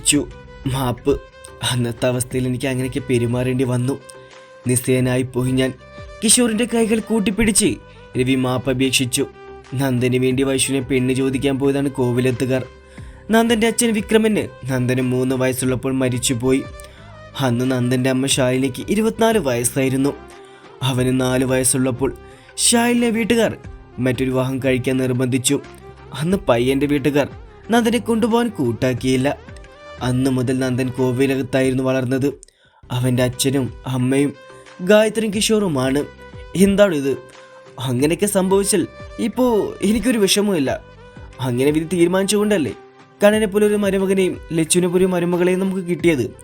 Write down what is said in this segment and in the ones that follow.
കിച്ചു മാപ്പ്. അന്നത്തെ അവസ്ഥയിൽ എനിക്ക് അങ്ങനെയൊക്കെ പെരുമാറേണ്ടി വന്നു. നിസ്സേനായി പോയി ഞാൻ കിഷോറിന്റെ കൈകൾ കൂട്ടിപ്പിടിച്ച് രവി മാപ്പ് അപേക്ഷിച്ചു. നന്ദന് വേണ്ടി വൈശുവിനെ പെണ്ണ് ചോദിക്കാൻ പോയതാണ് കോവിലെത്തുകാർ. നന്ദന്റെ അച്ഛൻ വിക്രമന് നന്ദന് മൂന്ന് വയസ്സുള്ളപ്പോൾ മരിച്ചുപോയി. അന്ന് നന്ദന്റെ അമ്മ ഷാലിനിക്ക് ഇരുപത്തിനാല് വയസ്സായിരുന്നു. അവന് നാല് വയസ്സുള്ളപ്പോൾ ഷാലിനെ വീട്ടുകാർ മറ്റൊരു വിവാഹം കഴിക്കാൻ നിർബന്ധിച്ചു. അന്ന് പയ്യന്റെ വീട്ടുകാർ നന്ദനെ കൊണ്ടുപോകാൻ കൂട്ടാക്കിയില്ല. അന്ന് മുതൽ നന്ദൻ കോവിലകത്തായിരുന്നു വളർന്നത്. അവന്റെ അച്ഛനും അമ്മയും ഗായത്രി കിഷോറുമാണ്. എന്താണ് ഇത്? അങ്ങനെയൊക്കെ സംഭവിച്ചാൽ ഇപ്പോൾ എനിക്കൊരു വിഷമമില്ല അങ്ങനെ വിധി തീരുമാനിച്ചുകൊണ്ടല്ലേ? കണ്ണനെ പോലെ ഒരു മരുമകനെയും ലച്ചുവിനെ പോലെ മരുമകളെയും നമുക്ക് കിട്ടിയത്.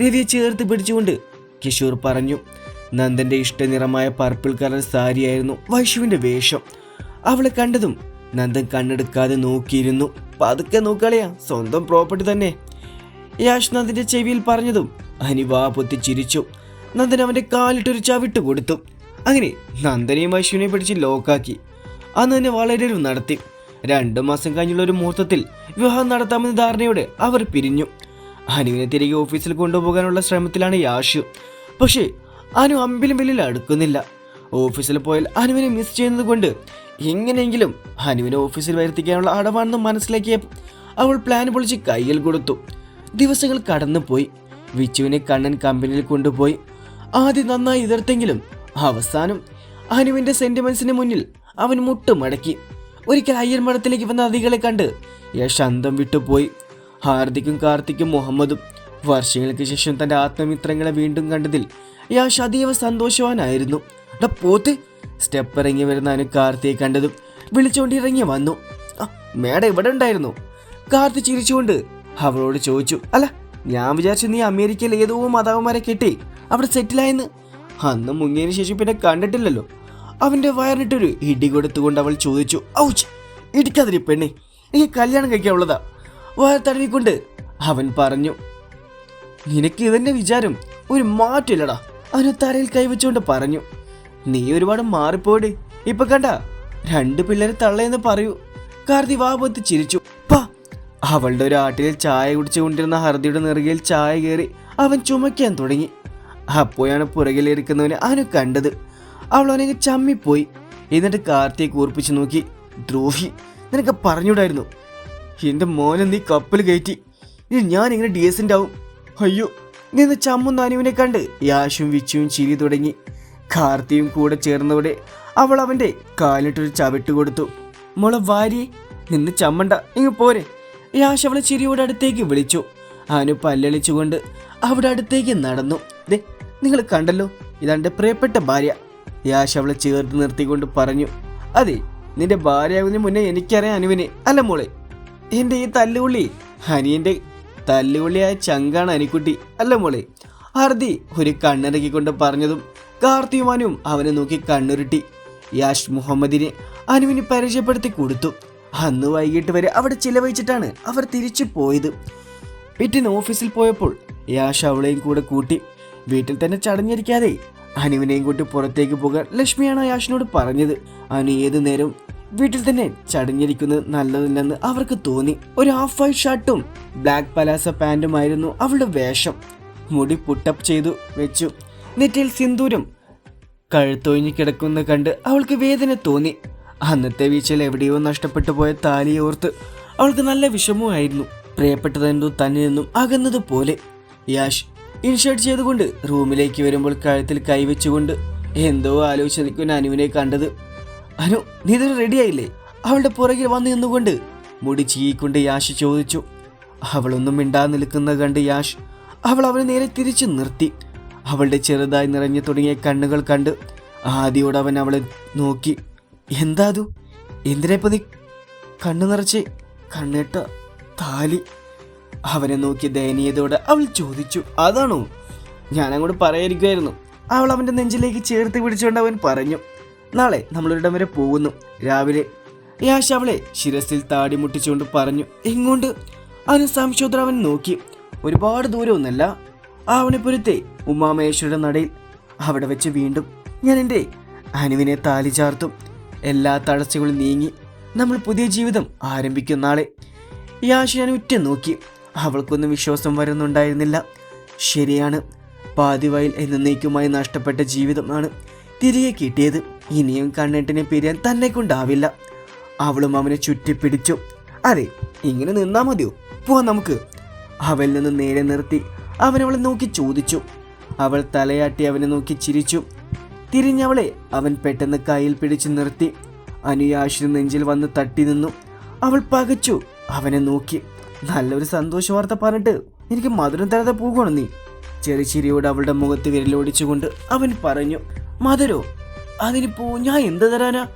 രവിയെ ചേർത്ത് പിടിച്ചുകൊണ്ട് കിഷോർ പറഞ്ഞു നന്ദന്റെ ഇഷ്ടനിറമായ പർപ്പിൾ കളർ സാരിയായിരുന്നു വൈഷുവിന്റെ വേഷം. അവളെ കണ്ടതും നന്ദൻ കണ്ണെടുക്കാതെ നോക്കിയിരുന്നു. പതുക്കെ നോക്കളിയാ സ്വന്തം പ്രോപ്പർട്ടി തന്നെ. യാഷ് നന്ദിന്റെ ചെവിയിൽ പറഞ്ഞതും അനിവ പൊത്തി ചിരിച്ചു. നന്ദൻ അവന്റെ കാലിട്ടൊരു ചവിട്ട് കൊടുത്തു. അങ്ങനെ നന്ദനെയും അശ്വിനെ പിടിച്ച് ലോക്കാക്കി. അന്ന് തന്നെ വളരെ നടത്തി. രണ്ടു മാസം കഴിഞ്ഞുള്ള ഒരു മുഹൂർത്തത്തിൽ വിവാഹം നടത്താമെന്ന ധാരണയോടെ അവർ പിരിഞ്ഞു. അനുവിനെ തിരികെ ഓഫീസിൽ കൊണ്ടുപോകാനുള്ള ശ്രമത്തിലാണ് യാഷു. പക്ഷേ അനു അമ്പിലും വെല്ലിൽ അടുക്കുന്നില്ല. ഓഫീസിൽ പോയാൽ അനുവിനെ മിസ് ചെയ്യുന്നത് കൊണ്ട് എങ്ങനെയെങ്കിലും അനുവിനെ ഓഫീസിൽ വരുത്തിക്കാനുള്ള അടവാണെന്ന് മനസ്സിലാക്കിയ അവൾ പ്ലാൻ പൊളിച്ച് കയ്യിൽ കൊടുത്തു. ദിവസങ്ങൾ കടന്നുപോയി. വിച്ചുവിനെ കണ്ണൻ കമ്പനിയിൽ കൊണ്ടുപോയി. ആദ്യം നന്നായി എതിർത്തെങ്കിലും അവസാനം അനുവിന്റെ സെന്റിമെന്റ്സിന് മുന്നിൽ അവൻ മുട്ടുമടക്കി. ഒരിക്കൽ അയ്യർ മഠത്തിലേക്ക് വന്ന അതികളെ കണ്ട് യശ് അന്തം വിട്ടുപോയി. ഹാർദിക്കും കാർത്തിക്കും മുഹമ്മദും വർഷങ്ങൾക്ക് ശേഷം തന്റെ ആത്മമിത്രങ്ങളെ വീണ്ടും കണ്ടതിൽ യാഷ് അതീവ സന്തോഷവാനായിരുന്നു. പോത്ത് സ്റ്റെപ്പ് ഇറങ്ങി വരുന്ന അനു കാർത്തിയെ കണ്ടതും വിളിച്ചുകൊണ്ട് ഇറങ്ങി വന്നു. "ആ, മേഡം ഇവിടെ ഉണ്ടായിരുന്നു? കാർത്തി ചിരിച്ചുകൊണ്ട് അവളോട് ചോദിച്ചു അല്ല ഞാൻ വിചാരിച്ചു നീ അമേരിക്കയിൽ ഏതോ മാതാവന്മാരെ കെട്ടി അവിടെ സെറ്റിലായെന്ന്. അന്ന് മുങ്ങിയതിനു ശേഷം പിന്നെ കണ്ടിട്ടില്ലല്ലോ. അവന്റെ വയറിട്ടൊരു ഇടി കൊടുത്തുകൊണ്ട് അവൾ ചോദിച്ചു ഔച്ച് ഇടിക്കാതിരി പെണ്ണെ എനിക്ക് കല്യാണം കഴിക്കാനുള്ളതാ വയർ തടവിക്കൊണ്ട് അവൻ പറഞ്ഞു നിനക്ക് ഇതെന്നെ വിചാരം ഒരു മാറ്റില്ലടാ. അവന് തലയിൽ കൈവച്ചുകൊണ്ട് പറഞ്ഞു നീ ഒരുപാട് മാറിപ്പോടി ഇപ്പൊ കണ്ട രണ്ട് പിള്ളേരെ തള്ളയെന്ന് പറയൂ. കാർത്തി വാപത്ത് ചിരിച്ചു. അവളുടെ ഒരു ആട്ടിൽ ചായ കുടിച്ചുകൊണ്ടിരുന്ന ഹർദിയുടെ നെറുകയിൽ ചായ കയറി അവൻ ചുമയ്ക്കാൻ തുടങ്ങി. അപ്പോഴാണ് പുറകിലിരിക്കുന്നവനെ അവന് കണ്ടത്. അവൾ അവനെ ചമ്മിപ്പോയി. എന്നിട്ട് കാർത്തിയെ കൂർപ്പിച്ചു നോക്കി. ദ്രോഹി നിനക്ക് പറഞ്ഞൂടായിരുന്നു എന്റെ മോനെ നീ കപ്പൽ കയറ്റി. ഇനി ഞാൻ ഇങ്ങനെ ഡീസന്റ് ആവും അയ്യോ നിന്ന് ചമ്മുന്ന അനുവിനെ കണ്ട് യാഷും വിച്ചുവും ചിരി തുടങ്ങി. കാർത്തിയും കൂടെ ചേർന്നവിടെ അവൾ അവന്റെ കാലിട്ടൊരു ചവിട്ട് കൊടുത്തു. മോളെ വാരി നിന്ന് ചമ്മണ്ട. ഇങ്ങ് പോരെ. യാഷ് അവളെ ചിരിയോട് അടുത്തേക്ക് വിളിച്ചു. അവനു പല്ലളിച്ചുകൊണ്ട് അവിടെ അടുത്തേക്ക് നടന്നു. ദേ നിങ്ങൾ കണ്ടല്ലോ ഇതാണ്ട് പ്രിയപ്പെട്ട ഭാര്യ. യാഷ് അവളെ ചേർത്ത് നിർത്തിക്കൊണ്ട് പറഞ്ഞു അതെ നിന്റെ ഭാര്യയാകുന്നതിന് മുന്നേ എനിക്കറിയാം അനുവിനെ. അല്ല മോളെ എന്റെ ഈ തല്ലുകൊള്ളി അനിയന്റെ തല്ലുകൊള്ളിയായ ചങ്കാണ് അനിക്കുട്ടി. അല്ല മോളെ ഹർദി ഒരു കണ്ണിറക്കിക്കൊണ്ട് പറഞ്ഞതും കാർത്തിയുമാനും അവനെ നോക്കി കണ്ണുരുട്ടി. യാഷ് മുഹമ്മദിനെ അനുവിന് പരിചയപ്പെടുത്തി കൊടുത്തു. അന്ന് വൈകിട്ട് വരെ അവിടെ ചിലവഴിച്ചിട്ടാണ് അവർ തിരിച്ചു പോയത്. പിറ്റേന്ന് ഓഫീസിൽ പോയപ്പോൾ യാഷ് അവളെയും കൂടെ കൂട്ടി വീട്ടിൽ തന്നെ ചടഞ്ഞിരിക്കാതെ അനുവിനെയും കൂട്ടി പുറത്തേക്ക് പോകാൻ ലക്ഷ്മിയാണ് യാഷിനോട് പറഞ്ഞത്. അനു ഏതു നേരം വീട്ടിൽ തന്നെ ചടഞ്ഞിരിക്കുന്നത് നല്ലതില്ലെന്ന് അവർക്ക് തോന്നി. ഒരു ഹാഫ് വൈറ്റ് ഷർട്ടും ബ്ലാക്ക് പലാസ പാന്റുമായിരുന്നു അവളുടെ വേഷം. മുടി പുട്ടപ്പ് ചെയ്തു വെച്ചു. നെറ്റിയിൽ സിന്ദൂരം കഴുത്തൊഴിഞ്ഞ് കിടക്കുന്നത് കണ്ട് അവൾക്ക് വേദന തോന്നി. അന്നത്തെ വീഴ്ചയിൽ എവിടെയോ നഷ്ടപ്പെട്ടു പോയ താലിയെ ഓർത്ത് അവൾക്ക് നല്ല വിഷമമായിരുന്നു. പ്രിയപ്പെട്ടതെന്തോ തന്നിൽ നിന്നും അകന്നതുപോലെ. യാഷ് ഇൻഷർട്ട് ചെയ്തുകൊണ്ട് റൂമിലേക്ക് വരുമ്പോൾ കഴുത്തിൽ കൈവച്ചുകൊണ്ട് എന്തോ ആലോചിച്ച് നിൽക്കുന്ന അനുവിനെ കണ്ടത്. അനു നീ ഇതിന് റെഡിയായില്ലേ അവളുടെ പുറകിൽ വന്ന് നിന്നുകൊണ്ട് മുടി ചീയിക്കൊണ്ട് യാഷ് ചോദിച്ചു. അവളൊന്നും മിണ്ടാ നിൽക്കുന്ന കണ്ട് യാഷ് അവൾ അവനെ നേരെ തിരിച്ചു നിർത്തി. അവളുടെ ചെറുതായി നിറഞ്ഞു തുടങ്ങിയ കണ്ണുകൾ കണ്ട് ആദ്യോട് അവൻ അവളെ നോക്കി. എന്താ അതു? എന്തിനാ നീ കണ്ണു നിറച്ച് കണ്ണിട്ട താലി? അവനെ നോക്കി ദയനീയതയോടെ അവൾ ചോദിച്ചു. അതാണോ? ഞാൻ അങ്ങോട്ട് പറയായിരിക്കുമായിരുന്നു അവൾ അവന്റെ നെഞ്ചിലേക്ക് ചേർത്ത് പിടിച്ചുകൊണ്ട് അവൻ പറഞ്ഞു നാളെ നമ്മളൊരിടം വരെ പോകുന്നു. രാവിലെ. യാഷ് അവളെ ശിരസിൽ താടി മുട്ടിച്ചുകൊണ്ട് പറഞ്ഞു എങ്ങോണ്ട് അവന് സംശോധന അവൻ നോക്കി. ഒരുപാട് ദൂരമൊന്നല്ല ആവണിപ്പുരത്തെ ഉമാമേശ്വരുടെ നടയിൽ അവിടെ വെച്ച് വീണ്ടും ഞാൻ എന്റെ അനുവിനെ താലി ചാർത്തും. എല്ലാ തടസ്സങ്ങളും നീങ്ങി നമ്മൾ പുതിയ ജീവിതം ആരംഭിക്കുന്ന ആളെ യാഷ് ഞാൻ ഉറ്റ നോക്കി അവൾക്കൊന്നും വിശ്വാസം വരുന്നുണ്ടായിരുന്നില്ല. ശരിയാണ്. പാതിവയൽ എന്നേക്കുമായി നഷ്ടപ്പെട്ട ജീവിതമാണ് തിരികെ കിട്ടിയത്. ഇനിയും കണ്ണെട്ടിനെ പിരിയാൻ തന്നെ കൊണ്ടാവില്ല. അവളും അവനെ ചുറ്റിപ്പിടിച്ചു. അതെ ഇങ്ങനെ നിന്നാ മതിയോ? പോവാം നമുക്ക്. അവൽ നിന്ന് നേരെ നിർത്തി അവനവളെ നോക്കി ചോദിച്ചു. അവൾ തലയാട്ടി അവനെ നോക്കി ചിരിച്ചു. തിരിഞ്ഞവളെ അവൻ പെട്ടെന്ന് കയ്യിൽ പിടിച്ചു നിർത്തി. അനുയാഷിന് നെഞ്ചിൽ വന്ന് തട്ടി നിന്നു. അവൾ പകച്ചു. അവനെ നോക്കി. നല്ലൊരു സന്തോഷ വാർത്ത പറഞ്ഞിട്ട് എനിക്ക് മധുരം തരാതെ പോകുകയാണ് നീ. ചെറുചിരിയോട് അവളുടെ മുഖത്ത് വിരലോടിച്ചുകൊണ്ട് അവൻ പറഞ്ഞു മധുരോ അതിനിപ്പോ ഞാൻ എന്ത് തരാനാ?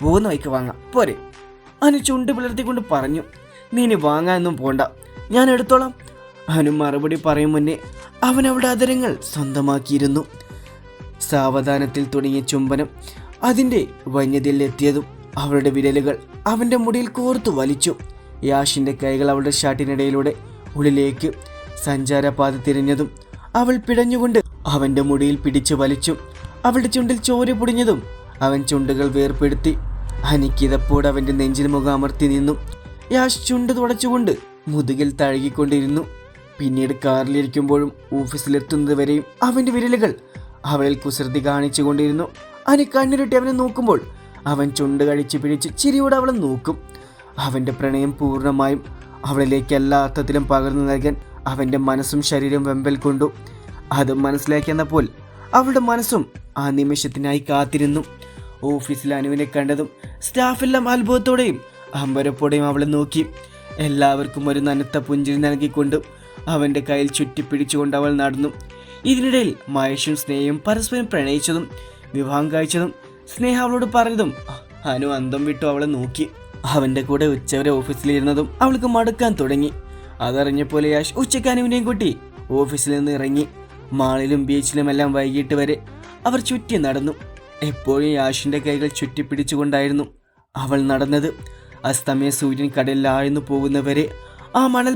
പോകുന്ന വൈക്ക് വാങ്ങാം. പോരെ. അനു ചുണ്ട് പിളർത്തിക്കൊണ്ട് പറഞ്ഞു നീ ഇനി വാങ്ങാനൊന്നും പോണ്ട. ഞാൻ എടുത്തോളാം. അനു മറുപടി പറയും മുന്നേ അവൻ അവളുടെ അതരങ്ങൾ സ്വന്തമാക്കിയിരുന്നു. സാവധാനത്തിൽ തുടങ്ങിയ ചുംബനം അതിന്റെ വന്യതയിലെത്തിയതും അവളുടെ വിരലുകൾ അവന്റെ മുടിയിൽ കോർത്തു വലിച്ചു. യാഷിന്റെ കൈകൾ അവളുടെ ഷാട്ടിനിടയിലൂടെ ഉള്ളിലേക്ക് സഞ്ചാരപാത തിരിഞ്ഞതും അവൾ പിടഞ്ഞുകൊണ്ട് അവന്റെ മുടിയിൽ പിടിച്ചു വലിച്ചു. അവളുടെ ചുണ്ടിൽ ചോര പൊടിഞ്ഞതും അവൻ ചുണ്ടുകൾ വേർപ്പെടുത്തി അനിക്കിതപ്പോട് അവന്റെ നെഞ്ചിൽ മുഖം അമർത്തി നിന്നു. യാഷ് ചുണ്ട് തുടച്ചുകൊണ്ട് മുതുകിൽ തഴുകിക്കൊണ്ടിരുന്നു. പിന്നീട് കാറിലിരിക്കുമ്പോഴും ഓഫീസിലെത്തുന്നത് വരെയും അവന്റെ വിരലുകൾ അവളിൽ കുസൃതി കാണിച്ചുകൊണ്ടിരുന്നു അനി കണ്ണിരുട്ടി അവനെ നോക്കുമ്പോൾ അവൻ ചുണ്ട് കഴിച്ചു പിടിച്ച് ചിരിയോടെ അവളെ നോക്കും. അവന്റെ പ്രണയം പൂർണമായും അവളിലേക്ക് എല്ലാ അർത്ഥത്തിലും പകർന്നു നൽകാൻ അവന്റെ മനസ്സും ശരീരവും വെമ്പൽ കൊണ്ടു. അത് മനസ്സിലാക്കിയെന്നപ്പോൾ അവളുടെ മനസ്സും ആ നിമിഷത്തിനായി കാത്തിരുന്നു. ഓഫീസിൽ അനുവിനെ കണ്ടതും സ്റ്റാഫെല്ലാം അത്ഭുതത്തോടെയും അമ്പരപ്പോടെയും അവളെ നോക്കി. എല്ലാവർക്കും ഒരു നനുത്ത പുഞ്ചിരി നൽകിക്കൊണ്ട് അവന്റെ കയ്യിൽ ചുറ്റിപ്പിടിച്ചുകൊണ്ട് അവൾ നടന്നു. ഇതിനിടയിൽ മഹേഷും സ്നേഹയും പരസ്പരം പ്രണയിച്ചതും വിവാഹം കഴിച്ചതും സ്നേഹ അവളോട് പറഞ്ഞതും അനു അന്തം വിട്ടു അവളെ നോക്കി. അവന്റെ കൂടെ ഉച്ചവരെ ഓഫീസിലിരുന്നതും അവൾക്ക് മടുക്കാൻ തുടങ്ങി. അതറിഞ്ഞപ്പോൾ യാഷ് ഉച്ചയ്ക്ക് അനുവിനെയും കൂട്ടി ഓഫീസിൽ നിന്ന് ഇറങ്ങി. മാളിലും ബീച്ചിലുമെല്ലാം വൈകിട്ട് വരെ അവർ ചുറ്റി നടന്നു. എപ്പോഴും യാഷിന്റെ കൈകൾ ചുറ്റിപ്പിടിച്ചുകൊണ്ടായിരുന്നു അവൾ നടന്നത്. അസ്തമയ സൂര്യൻ കടലിൽ ആഴ്ന്നു പോകുന്നവരെ ആ മണൽ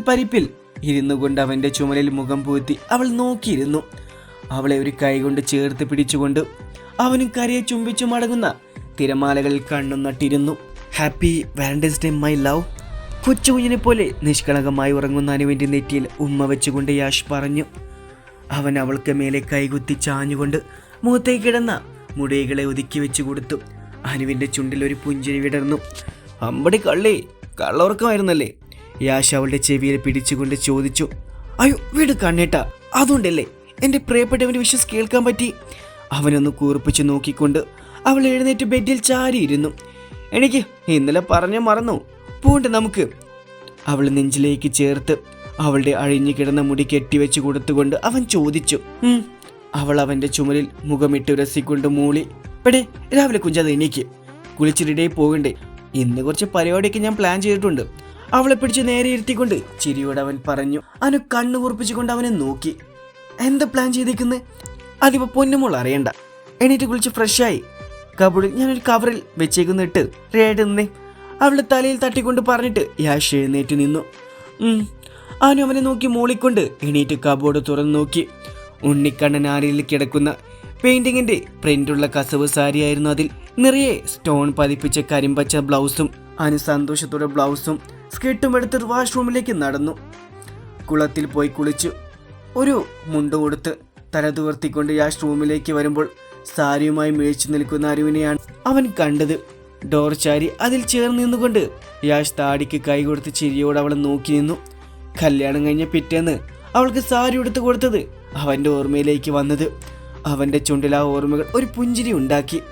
പരിപ്പിൽ ഇരുന്നു കൊണ്ട് അവന്റെ ചുമലിൽ മുഖം പൂത്തി അവൾ നോക്കിയിരുന്നു. അവളെ ഒരു കൈകൊണ്ട് ചേർത്ത് പിടിച്ചുകൊണ്ട് അവനും കരയെ ചുംബിച്ചു മടങ്ങുന്ന തിരമാലകളിൽ കണ്ണു നട്ടിരുന്നു. Happy valentine's day my love കൊച്ചു കൊച്ചുകുഞ്ഞിനെ പോലെ നിഷ്കളങ്കമായി ഉറങ്ങുന്ന അനുവിന്റെ നെറ്റിയിൽ ഉമ്മ വെച്ചുകൊണ്ട് യാഷ് പറഞ്ഞു. അവൻ അവൾക്ക് മേലെ കൈകുത്തി ചാഞ്ഞുകൊണ്ട് മുഖത്തേക്ക് കിടന്ന മുടികളെ ഒതുക്കി വെച്ചു കൊടുത്തു. അനുവിന്റെ ചുണ്ടിൽ ഒരു പുഞ്ചിരി വിടർന്നു. അമ്പടി കള്ളി കള്ളുറക്കമായിരുന്നല്ലേ യാഷ് അവളുടെ ചെവിയിൽ പിടിച്ചുകൊണ്ട് ചോദിച്ചു അയ്യോ വീട് കണ്ണേട്ട അതുകൊണ്ടല്ലേ എന്റെ പ്രിയപ്പെട്ടവന്റെ വിശ്വസ് കേൾക്കാൻ പറ്റി? അവനൊന്ന് കൂർപ്പിച്ച് നോക്കിക്കൊണ്ട് അവൾ എഴുന്നേറ്റ് ബെഡിൽ ചാരിയിരുന്നു. എനിക്ക് ഇന്നലെ പറഞ്ഞു മറന്നു. പോണ്ട് നമുക്ക്. അവൾ നെഞ്ചിലേക്ക് ചേർത്ത് അവളുടെ അഴിഞ്ഞു കിടന്ന മുടി കെട്ടിവെച്ച് കൊടുത്തുകൊണ്ട് അവൻ ചോദിച്ചു അവൾ അവന്റെ ചുമലിൽ മുഖമിട്ട് ഉരസിക്കൊണ്ട് മൂളി പെടേ രാവിലെ കുഞ്ചാതെ എനിക്ക് കുളിച്ചിരിടേ പോകണ്ടേ. ഇന്ന് കുറച്ച് പരിപാടിയൊക്കെ ഞാൻ പ്ലാൻ ചെയ്തിട്ടുണ്ട്. അവളെ പിടിച്ച് നേരെ ഇരുത്തിക്കൊണ്ട് ചിരിയോട് അവൻ പറഞ്ഞു അനു കണ്ണു കുറിപ്പിച്ചുകൊണ്ട് അവനെ നോക്കി. എന്താ പ്ലാൻ ചെയ്തേക്കുന്നത് അതിപ്പോ പൊന്നുമോൾ അറിയണ്ട. എണീറ്റ് കുളിച്ച് ഫ്രഷായി കബഡിൽ ഞാനൊരു കവറിൽ വെച്ചേക്കുന്ന ഇട്ട് നിന്നേ. അവളുടെ തലയിൽ തട്ടിക്കൊണ്ട് പറഞ്ഞിട്ട് യാഷ് എഴുന്നേറ്റ് നിന്നു. അനു അവനെ നോക്കി മൂളിക്കൊണ്ട് എണീറ്റ് കബോർഡ് തുറന്നു നോക്കി. ഉണ്ണിക്കണ്ണൻ ആരിയിൽ കിടക്കുന്ന പെയിന്റിങ്ങിന്റെ പ്രിന്റുള്ള കസവ് സാരിയായിരുന്നു അതിൽ. നിറയെ സ്റ്റോൺ പതിപ്പിച്ച കരിമ്പച്ച ബ്ലൗസും അനു സന്തോഷത്തോടെ ബ്ലൗസും സ്കേർട്ടും എടുത്ത് വാഷ്റൂമിലേക്ക് നടന്നു. കുളത്തിൽ പോയി കുളിച്ചു. ഒരു മുണ്ട് കൊടുത്ത് തല തുവർത്തിക്കൊണ്ട് യാഷ് റൂമിലേക്ക് വരുമ്പോൾ സാരിയുമായി മേഴിച്ചു നിൽക്കുന്ന അരുവിനെയാണ് അവൻ കണ്ടത്. ഡോർ ചാരി അതിൽ ചേർന്ന് നിന്നുകൊണ്ട് യാഷ് താടിക്ക് കൈ കൊടുത്ത് ചിരിയോട് അവളെ നോക്കി നിന്നു. കല്യാണം കഴിഞ്ഞ പിറ്റേന്ന് അവൾക്ക് സാരി എടുത്തു കൊടുത്തത് അവന്റെ ഓർമ്മയിലേക്ക് വന്നത്. അവന്റെ ചുണ്ടിൽ ആ ഓർമ്മകൾ ഒരു പുഞ്ചിരി ഉണ്ടാക്കി.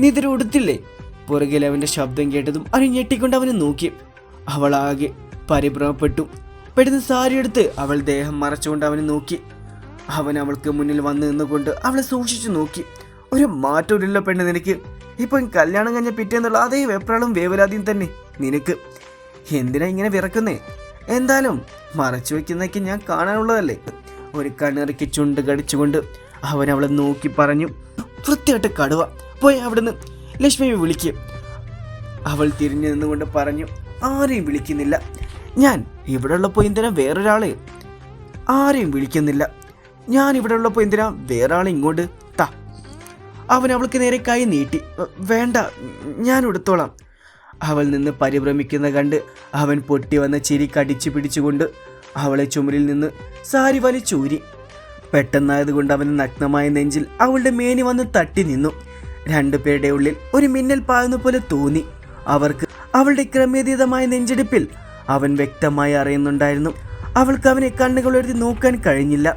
നീ ഉടുത്തില്ലേ? പുറകിൽ അവന്റെ ശബ്ദം കേട്ടതും അവൻ ഞെട്ടിക്കൊണ്ട് അവനെ നോക്കി. അവൾ ആകെ പരിഭ്രമപ്പെട്ടു. പെട്ടെന്ന് സാരിയെടുത്ത് അവൾ ദേഹം മറച്ചുകൊണ്ട് അവനെ നോക്കി. അവൻ അവൾക്ക് മുന്നിൽ വന്നു നിന്നുകൊണ്ട് അവളെ സൂക്ഷിച്ചു നോക്കി. ഒരു മാറ്റമില്ലല്ലോ പെണ്ണ് നിനക്ക്. ഇപ്പം കല്യാണം കഴിഞ്ഞ പിറ്റേന്നുള്ള അതേ വെപ്രാളും വേവലാതിയും തന്നെ നിനക്ക്. എന്തിനാ ഇങ്ങനെ വിറക്കുന്നേ? എന്തായാലും മറച്ചു വെക്കുന്നതൊക്കെ ഞാൻ കാണാനുള്ളതല്ലേ? ഒരു കണ്ണിറക്കി ചുണ്ട് കടിച്ചുകൊണ്ട് അവൻ അവളെ നോക്കി പറഞ്ഞു. വൃത്തിയായിട്ട് കടുവ. പോയി അവിടുന്ന് ലക്ഷ്മിയെ വിളിക്കും. അവൾ തിരിഞ്ഞു നിന്നുകൊണ്ട് പറഞ്ഞു. ആരെയും വിളിക്കുന്നില്ല. ഞാൻ ഇവിടെ ഉള്ളപ്പോൾ എന്തിനാ വേറൊരാളെ? ആരെയും വിളിക്കുന്നില്ല. ഞാൻ ഇവിടെ ഉള്ളപ്പോൾ എന്തിനാ വേറെ ആളെ ഇങ്ങോട്ട്? ത. അവൻ അവൾക്ക് നേരെ കൈ നീട്ടി. വേണ്ട ഞാൻ എടുത്തോളാം അവൾ നിന്ന് പരിഭ്രമിക്കുന്ന കണ്ട് അവൻ പൊട്ടി വന്ന ചിരി കടിച്ചു പിടിച്ചുകൊണ്ട് അവളെ ചുമരിൽ നിന്ന് സാരി വലിച്ചൂരി. പെട്ടെന്നായതുകൊണ്ട് അവൻ നഗ്നമായ നെഞ്ചിൽ അവളുടെ മേനി വന്ന് തട്ടി നിന്നു. രണ്ടുപേരുടെ ഉള്ളിൽ ഒരു മിന്നൽ പായുന്ന പോലെ തോന്നി. അവർക്ക് അവളുടെ ക്രമേതീതമായ നെഞ്ചെടുപ്പിൽ അവൻ വ്യക്തമായി അറിയുന്നുണ്ടായിരുന്നു. അവൾക്ക് അവനെ കണ്ണുകളെടുത്ത് നോക്കാൻ കഴിഞ്ഞില്ല.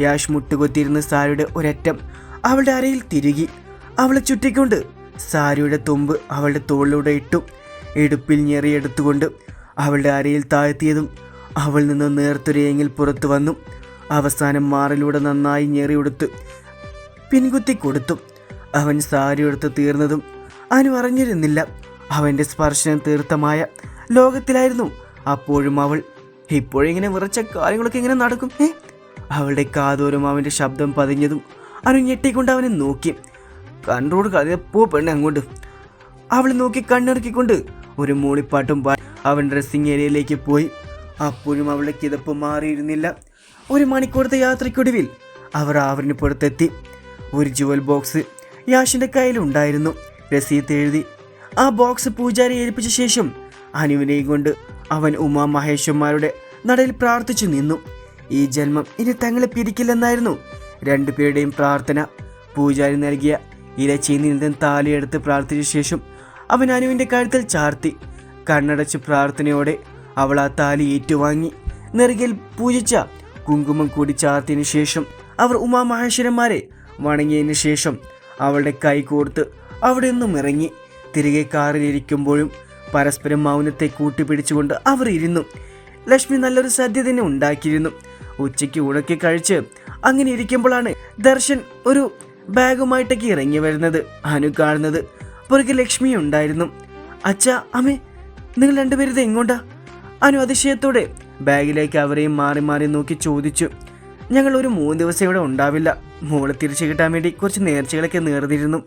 യാഷ് മുട്ടുകൊത്തിയിരുന്ന സാരിയുടെ ഒരറ്റം അവളുടെ അരയിൽ തിരുകി. അവളെ ചുറ്റിക്കൊണ്ട് സാരിയുടെ തുമ്പ് അവളുടെ തോളിലൂടെ ഇട്ടു. ഇടുപ്പിൽ ഞെറിയെടുത്തുകൊണ്ട് അവളുടെ അരയിൽ താഴ്ത്തിയതും അവൾ നിന്ന് നേർത്തൊരയെങ്കിൽ പുറത്തു വന്നു. അവസാനം മാറിലൂടെ നന്നായി ഞെറിയെടുത്ത് പിൻകുത്തി കൊടുത്തു. അവൻ സാരി എടുത്ത് തീർന്നതും അനു അറിഞ്ഞിരുന്നില്ല. അവന്റെ സ്പർശനം തീർത്ഥമായ ലോകത്തിലായിരുന്നു. അപ്പോഴും അവൾ ഇപ്പോഴിങ്ങനെ വിറച്ച കാര്യങ്ങളൊക്കെ ഇങ്ങനെ നടക്കും. ഏ? അവളുടെ കാതോരം അവന്റെ ശബ്ദം പതിഞ്ഞതും അവൻ ഞെട്ടിക്കൊണ്ട് അവനെ നോക്കി. കൺട്രോൾ കഥയപ്പോ പെണ്ണ് അങ്ങോട്ട്. അവൾ നോക്കി കണ്ണിറക്കിക്കൊണ്ട് ഒരു മൂളിപ്പാട്ടും പാടി അവൻ ഡ്രസ്സിങ് ഏരിയയിലേക്ക് പോയി. അപ്പോഴും അവളുടെ കിതപ്പ് മാറിയിരുന്നില്ല. ഒരു മണിക്കൂറത്തെ യാത്രയ്ക്കൊടുവിൽ അവർ ആവറിന് പുറത്തെത്തി. ഒരു ജുവൽ ബോക്സ് യാഷിന്റെ കയ്യിലുണ്ടായിരുന്നു. രസീത്ത് എഴുതി. ആ ബോക്സ് പൂജാരി ഏൽപ്പിച്ച ശേഷം അനുവിനെയും കൊണ്ട് അവൻ ഉമാ മഹേശ്വന്മാരുടെ നടയിൽ പ്രാർത്ഥിച്ചു നിന്നു. ഈ ജന്മം ഇനി തങ്ങളെ പിരിക്കില്ലെന്നായിരുന്നു. രണ്ടുപേരുടെയും പ്രാർത്ഥന. പൂജാരി നൽകിയ ഇലച്ചീന്നിൽ നിന്ന് താലിയെടുത്ത് പ്രാർത്ഥിച്ച ശേഷം അവൻ അനുവിന്റെ കഴുത്തിൽ ചാർത്തി. കണ്ണടച്ച് പ്രാർത്ഥനയോടെ അവൾ ആ താലി ഏറ്റുവാങ്ങി. നെറുകിൽ പൂജിച്ച കുങ്കുമം കൂടി ചാർത്തിയതിനു ശേഷം അവർ ഉമാമഹേശ്വരന്മാരെ വണങ്ങിയതിനു ശേഷം അവളുടെ കൈ കോർത്ത് അവിടെ നിന്നും ഇറങ്ങി. തിരികെ കാറിലിരിക്കുമ്പോഴും പരസ്പരം മൗനത്തെ കൂട്ടിപ്പിടിച്ചുകൊണ്ട് അവർ ഇരുന്നു. ലക്ഷ്മി നല്ലൊരു സദ്യ തന്നെ ഉണ്ടാക്കിയിരുന്നു. ഉച്ചയ്ക്ക് ഉണക്കി കഴിച്ച് അങ്ങനെ ഇരിക്കുമ്പോഴാണ് ദർശൻ ഒരു ബാഗുമായിട്ടൊക്കെ ഇറങ്ങി വരുന്നത് അനു കാണുന്നത്. പുറകെ ലക്ഷ്മി ഉണ്ടായിരുന്നു. അച്ഛ അമ്മേ നിങ്ങൾ രണ്ടുപേരും ഇത് എങ്ങോട്ടാ? അനു അതിശയത്തോടെ ബാഗിലേക്ക് അവരെയും മാറി മാറി നോക്കി ചോദിച്ചു. ഞങ്ങൾ ഒരു മൂന്ന് ദിവസം ഇവിടെ ഉണ്ടാവില്ല. മോളെ തിരിച്ചു കിട്ടാൻ വേണ്ടി കുറച്ച് നേർച്ചകളൊക്കെ നേർന്നിരുന്നു.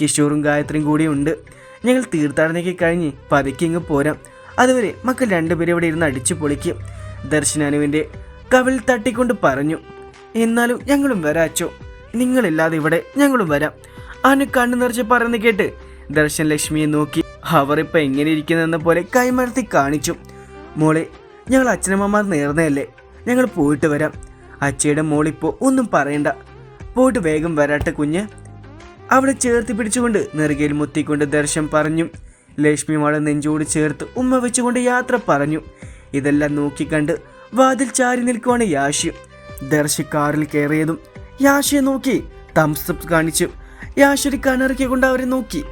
കിഷോറും ഗായത്രിയും കൂടി ഉണ്ട്. ഞങ്ങൾ തീർത്ഥാടനയ്ക്ക് കഴിഞ്ഞ് പതുക്കെ ഇങ്ങ് പോരാം. അതുവരെ മക്കൾ രണ്ടുപേരും ഇവിടെ ഇരുന്ന് അടിച്ചു പൊളിക്കും. ദർശനാനുവിന്റെ കവിൽ തട്ടിക്കൊണ്ട് പറഞ്ഞു എന്നാലും ഞങ്ങളും വരാച്ചോ. നിങ്ങളില്ലാതെ ഇവിടെ ഞങ്ങളും വരാം. അനു കണ്ണു നിറച്ച് പറയുന്ന കേട്ട് ദർശൻ ലക്ഷ്മിയെ നോക്കി. അവർ ഇപ്പം എങ്ങനെ ഇരിക്കുന്നെന്ന പോലെ കൈമരത്തി കാണിച്ചു. മോളെ ഞങ്ങൾ അച്ഛനമ്മമാർ നേർന്നതല്ലേ ഞങ്ങൾ പോയിട്ട് വരാം. അച്ഛയുടെ മോളിപ്പോൾ ഒന്നും പറയണ്ട. പോയിട്ട് വേഗം വരാട്ടെ കുഞ്ഞ്. അവളെ ചേർത്ത് പിടിച്ചുകൊണ്ട് നെറുകയിൽ മുത്തിക്കൊണ്ട് ദർശൻ പറഞ്ഞു. ലക്ഷ്മി മോളെ നെഞ്ചോട് ചേർത്ത് ഉമ്മ വെച്ചുകൊണ്ട് യാത്ര പറഞ്ഞു. ഇതെല്ലാം നോക്കിക്കണ്ട് വാതിൽ ചാരി നിൽക്കുവാണ് യാഷി ദർശി കാറിൽ കയറിയതും യാഷിയെ നോക്കി തംസപ്പ് കാണിച്ചു. യാശരി കണ്ണിറക്കിക്കൊണ്ട് അവരെ നോക്കി.